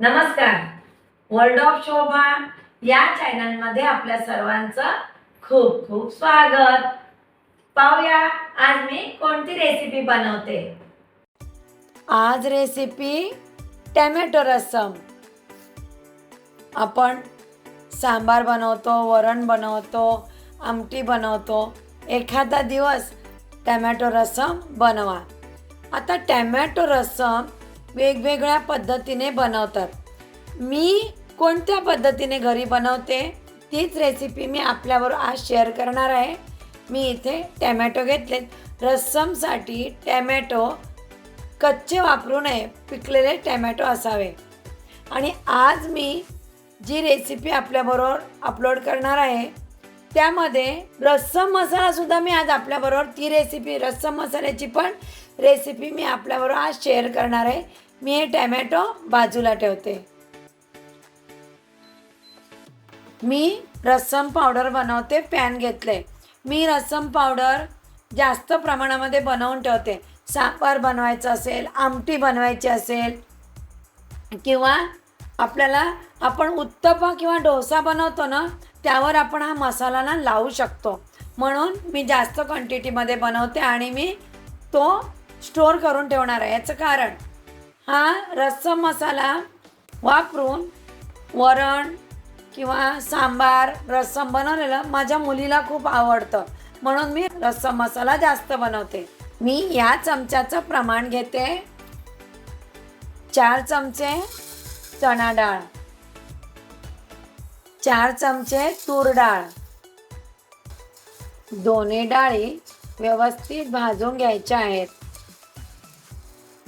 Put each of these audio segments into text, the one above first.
नमस्कार. World of शोभा या चॅनलमध्ये आपल्या सर्वांचं खूप खूप स्वागत. पाहूया आज मी कोणती रेसिपी बनवते? आज रेसिपी टॅमॅटो रसम. आपण सांबार बनवतो वरण बनवतो आमटी बनवतो. एखादा दिवस टॅमॅटो रस्सम बनवा. आता टॅमॅटो रस्सम वेगवेगळ्या पद्धतीने बनवतात. मी कोणत्या पद्धतीने घरी बनवते तीच रेसिपी मी आपल्याबरोबर आज शेअर करणार आहे. मी इथे टॅमॅटो घेतलेत. रस्समसाठी टॅमॅटो कच्चे वापरू नये पिकलेले टॅमॅटो असावे. आणि आज मी जी रेसिपी आपल्याबरोबर अपलोड करणार आहे त्यामध्ये रस्सम मसालासुद्धा मी आज आपल्याबरोबर ती रेसिपी रस्सम मसाल्याची पण रेसिपी मी आपल्याबरोबर आज शेअर करणार आहे. मी हे टॅमॅटो बाजूला ठेवते. मी रस्सम पावडर बनवते पॅन घेतले. मी रस्सम पावडर जास्त प्रमाणामध्ये बनवून ठेवते. सांबार बनवायचं असेल आमटी बनवायची असेल किंवा आपल्याला आपण उत्तपा किंवा डोसा बनवतो ना त्यावर आपण हा मसाला ना लावू शकतो. म्हणून मी जास्त क्वांटिटीमध्ये बनवते आणि मी तो स्टोअर करून ठेवणार आहे. याचं कारण हा रस्सम मसाला वापरून वरण किंवा सांबार रस्सम बनवलेलं माझ्या मुलीला खूप आवडतं. म्हणून मी रस्सम मसाला जास्त बनवते. मी या चमच्याचं प्रमाण घेते. चार चमचे चणा डाळ. चार चमचे तूर डाळ. दोन्ही डाळी व्यवस्थित भाजून घ्यायच्या आहेत.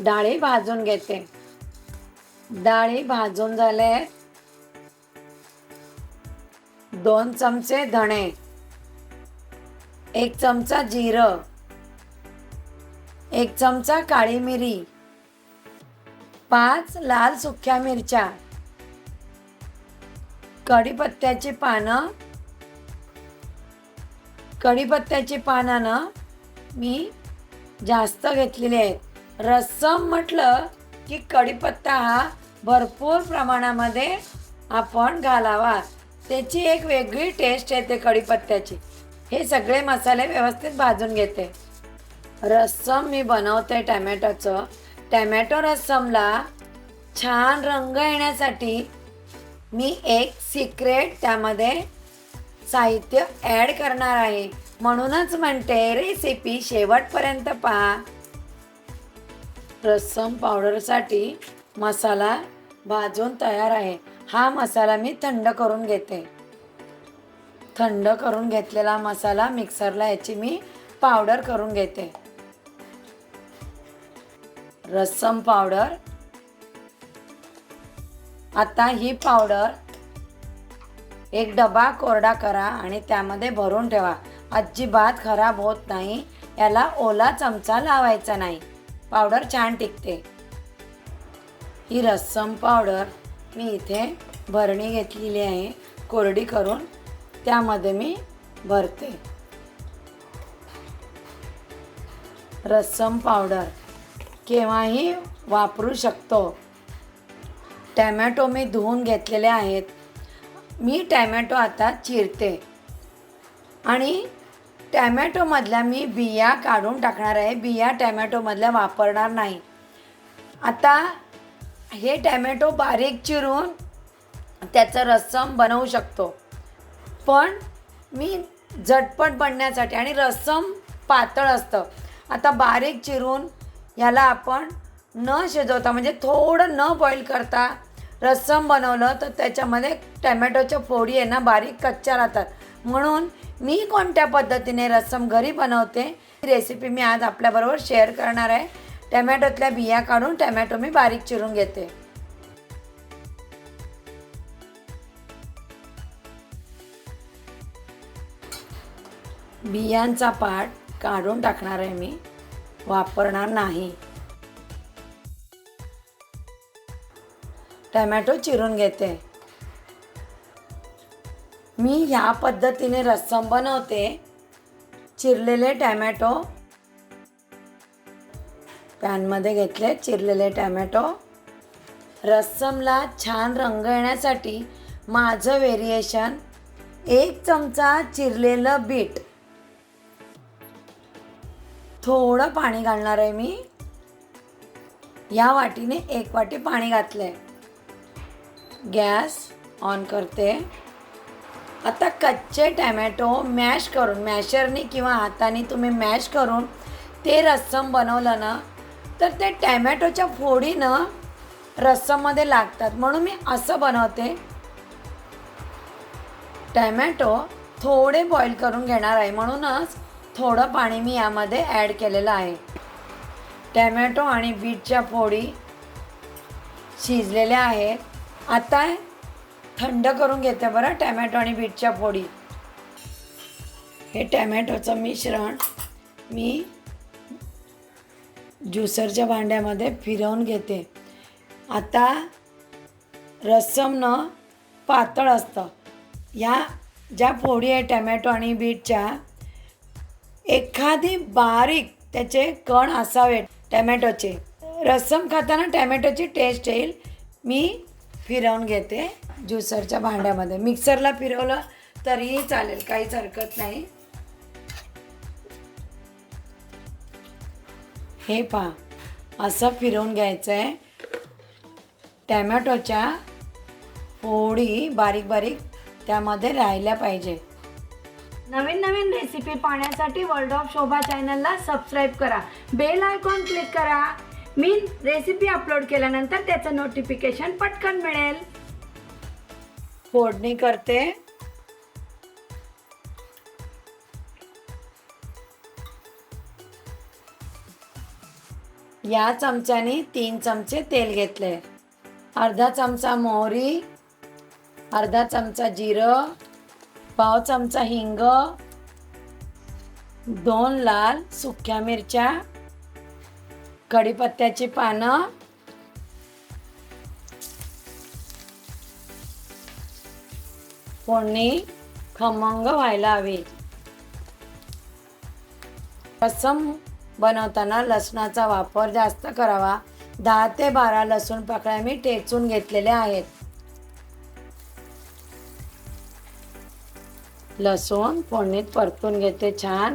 डाळी भाजून घेते. डाळी भाजून झाले. दोन चमचे धणे. एक चमचा जिरं. एक चमचा काळी मिरी. पाच लाल सुख्या मिरच्या. कढीपत्त्याची पानं. कढीपत्त्याची पानानं मी जास्त घेतलेली आहेत. रस्सम म्हटलं की कढीपत्ता हा भरपूर प्रमाणामध्ये आपण घालावा. त्याची एक वेगळी टेस्ट येते कढीपत्त्याची हे सगळे मसाले व्यवस्थित भाजून घेते. रस्सम मी बनवते टॅमॅटोचं. टॅमॅटो रस्समला छान रंग येण्यासाठी मी एक सिक्रेट त्यामध्ये साहित्य ॲड करणार आहे. म्हणूनच म्हणते रेसिपी शेवटपर्यंत पहा. रस्सम पावडरसाठी मसाला भाजून तयार आहे. हा मसाला मी थंड करून घेते. थंड करून घेतलेला मसाला मिक्सरला याची मी पावडर करून घेते. रस्सम पावडर आता ही पावडर एक डबा कोरडा करा आणि त्यामध्ये भरून ठेवा. अजिबात खराब होत नाही. याला ओला चमचा लावायचा नाही. पावडर छान टिकते. ही रस्सम पावडर मी इथे भरणी घेतलेली आहे. कोरडी करून त्यामध्ये मी भरते. रस्सम पावडर केव्हाही वापरू शकतो. टॅमॅटो मी धुवून घेतलेले आहेत. मी टॅमॅटो आता चिरते. आणि टॅमॅटोमधल्या मी बिया काढून टाकणार आहे. बिया टॅमॅटोमधल्या वापरणार नाही. आता हे टॅमॅटो बारीक चिरून त्याचं रस्सम बनवू शकतो. पण मी झटपट बनण्यासाठी आणि रस्सम पातळ असतं. आता बारीक चिरून ह्याला आपण न शिजवता म्हणजे थोडं न बॉईल करता रस्सम बनवलं तर त्याच्यामध्ये टॅमॅटोच्या फोडी आहे ना बारीक कच्च्या राहतात. म्हणून मी कोणत्या पद्धतीने रस्सम घरी बनवते ही रेसिपी मी आज आपल्याबरोबर शेअर करणार आहे. टॅमॅटोतल्या बिया काढून टॅमॅटो मी बारीक चिरून घेते. बियांचा पाट काढून टाकणार आहे मी. वापरणार नाही. टमॅटो चिरून घेते. मी ह्या पद्धतीने रस्सम बनवते. चिरलेले टॅमॅटो. पॅनमध्ये घेतले चिरलेले टॅमॅटो. रस्समला छान रंग येण्यासाठी माझं व्हेरिएशन एक चमचा चिरलेलं बीट. थोडं पाणी घालणार आहे मी. या वाटीने एक वाटी पाणी घातलं आहे गॅस ऑन करते. आता कच्चे टॅमॅटो मॅश करून मॅशरनी किंवा हाताने तुम्ही मॅश करून ते रस्सम बनवलं ना तर ते टॅमॅटोच्या फोडीनं रस्सममध्ये लागतात. म्हणून मी असं बनवते. टॅमॅटो थोडे बॉईल करून घेणार आहे. म्हणूनच थोडं पाणी मी यामध्ये ॲड केलेलं आहे. टॅमॅटो आणि बीटच्या फोडी शिजलेल्या आहेत. आता थंड करून घेते बरं टॅमॅटो आणि बीटच्या फोडी हे टॅमॅटोचं मिश्रण मी ज्युसरच्या भांड्यामध्ये फिरवून घेते. आता रस्समनं पातळ असतं. या ज्या फोडी आहे टॅमॅटो आणि बीटच्या एखादी बारीक त्याचे कण असावेत टॅमॅटोचे. रस्सम खाताना टॅमॅटोची टेस्ट येईल. मी फिरवून घेते ज्युसरच्या भांड्यामध्ये. मिक्सरला फिरवलं तरीही चालेल काहीच हरकत नाही. हे पहा असं फिरवून घ्यायचं आहे टॅमॅटोच्या फोडी बारीक बारीक त्यामध्ये राहिल्या पाहिजे. नवीन नवीन रेसिपी पाहण्यासाठी वर्ल्ड ऑफ शोभा चॅनलला सबस्क्राईब करा. बेल आयकॉन क्लिक करा. मी रेसिपी अपलोड केल्यानंतर त्याचं नोटिफिकेशन पटकन मिळेल. फोडणी करते. या चमच्याने तीन चमचे तेल घेतले. अर्धा चमचा मोहरी अर्धा चमचा जिरं पाव चमचा हिंग दोन लाल सुक्या मिरच्या कढीपत्त्याची पानं. फोडणी खमंग व्हायला हवी. रसम बनवताना लसणाचा वापर जास्त करावा. दहा ते बारा लसूण पाकळ्या मी टेचून घेतलेल्या आहेत. लसूण फोडणीत परतून घेते छान.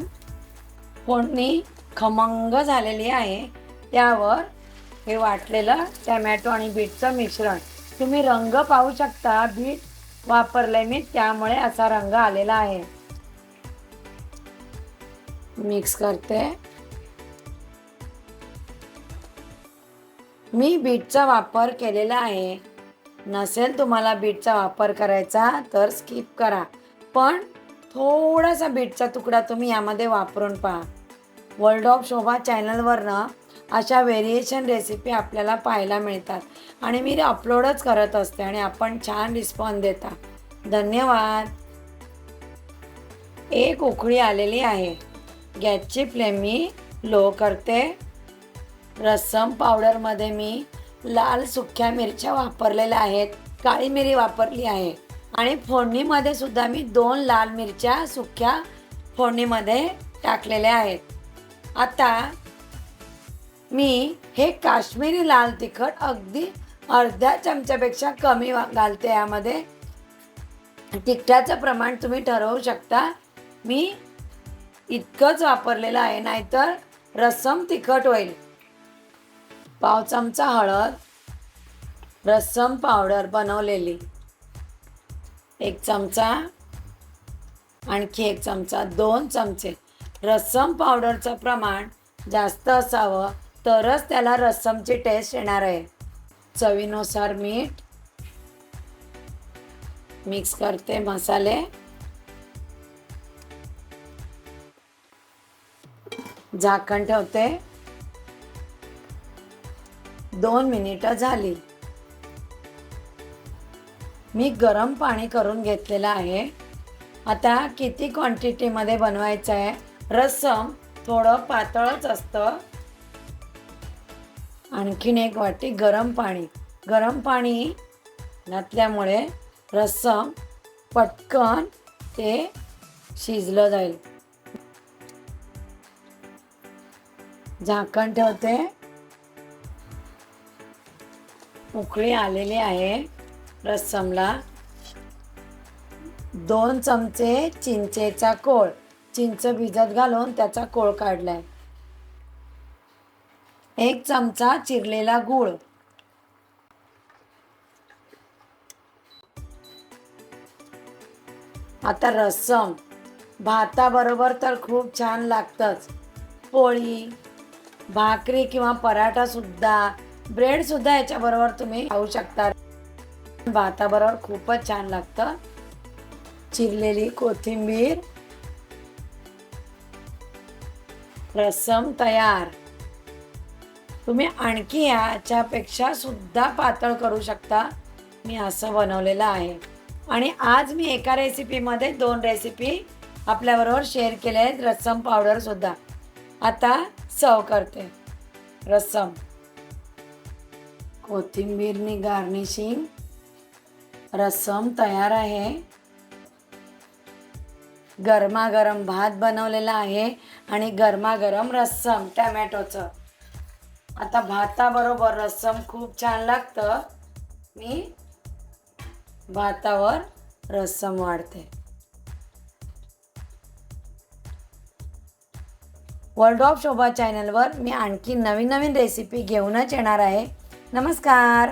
फोडणी खमंग झालेली आहे. त्यावर हे वाटलेलं टॅमॅटो आणि बीटचं मिश्रण. तुम्ही रंग पाहू शकता बीट वापरलंय मी त्यामुळे असा रंग आलेला आहे. मिक्स करते. मी बीटचा वापर केलेला आहे. नसेल तुम्हाला बीटचा वापर करायचा तर स्किप करा. पण थोडासा बीटचा तुकडा तुम्ही यामध्ये वापरून पहा. वर्ल्ड ऑफ शोभा चॅनलवरनं अशा व्हेरिएशन रेसिपी आपल्याला पाहायला मिळतात. आणि मी अपलोडच करत असते आणि आपण छान रिस्पॉन्स देता. धन्यवाद. एक उकळी आलेली आहे. गॅसची फ्लेम मी लो करते. रस्सम पावडरमध्ये मी लाल सुक्या मिरच्या वापरलेल्या आहेत. काळी मिरी वापरली आहे. आणि फोडणीमध्ये सुद्धा मी दोन लाल मिरच्या सुक्या फोडणीमध्ये टाकलेल्या आहेत. आता मी हे काश्मीरी लाल तिखट अगदी अर्ध्या चमच्यापेक्षा कमी वा- घालते यामध्ये. तिखटाचं प्रमाण तुम्ही ठरवू शकता. मी इतकंच वापरलेलं आहे नाहीतर रस्सम तिखट होईल. पाव चमचा हळद रस्सम पावडर बनवलेली. एक चमचा आणखी एक चमचा दोन चमचे. रस्सम पावडरचं प्रमाण जास्त असावं. तरच त्याला रस्समची टेस्ट येणार आहे. चवीनुसार मीठ मिक्स करते मसाले. झाकण ठेवते. दोन मिनिटं झाली. मी गरम पाणी करून घेतलेलं आहे. आता किती क्वांटिटीमध्ये बनवायचं आहे? रस्सम थोडं पातळच असतं. आणखीन एक वाटी गरम पाणी. गरम पाणी घातल्यामुळे रस्सम पटकन ते शिजलं जाईल. झाकण ठेवते. उकळी आलेली आहे रस्समला. दोन चमचे चिंचेचा कोळ. चिंच भिजत घालून त्याचा कोळ काढलाय. एक चमचा चिरलेला गूळ. आता रस्सम भाताबरोबर तर खूप छान लागतंच. पोळी भाकरी किंवा पराठा सुद्धा. ब्रेड सुद्धा याच्याबरोबर तुम्ही खाऊ शकता. भाताबरोबर खूपच छान लागतं. चिरलेली कोथिंबीर. रस्सम तयार. तुम्ही आणखी ह्याच्यापेक्षा सुद्धा पातळ करू शकता. मी असं बनवलेलं आहे. आणि आज मी एका रेसिपीमध्ये दोन रेसिपी आपल्याबरोबर शेअर केल्या आहेत. रस्सम पावडरसुद्धा आता सर्व करते. रस्सम. कोथिंबीरनी गार्निशिंग रस्सम तयार आहे. गरमागरम भात बनवलेला आहे. आणि गरमागरम रस्सम टॅमॅटोचं. आता भाताबरोबर रस्सम खूप छान लागतं. मी भातावर रस्सम वाढते. वर्ल्ड ऑफ शोभा चॅनलवर मी आणखी नवीन नवीन रेसिपी घेऊनच येणार आहे. नमस्कार!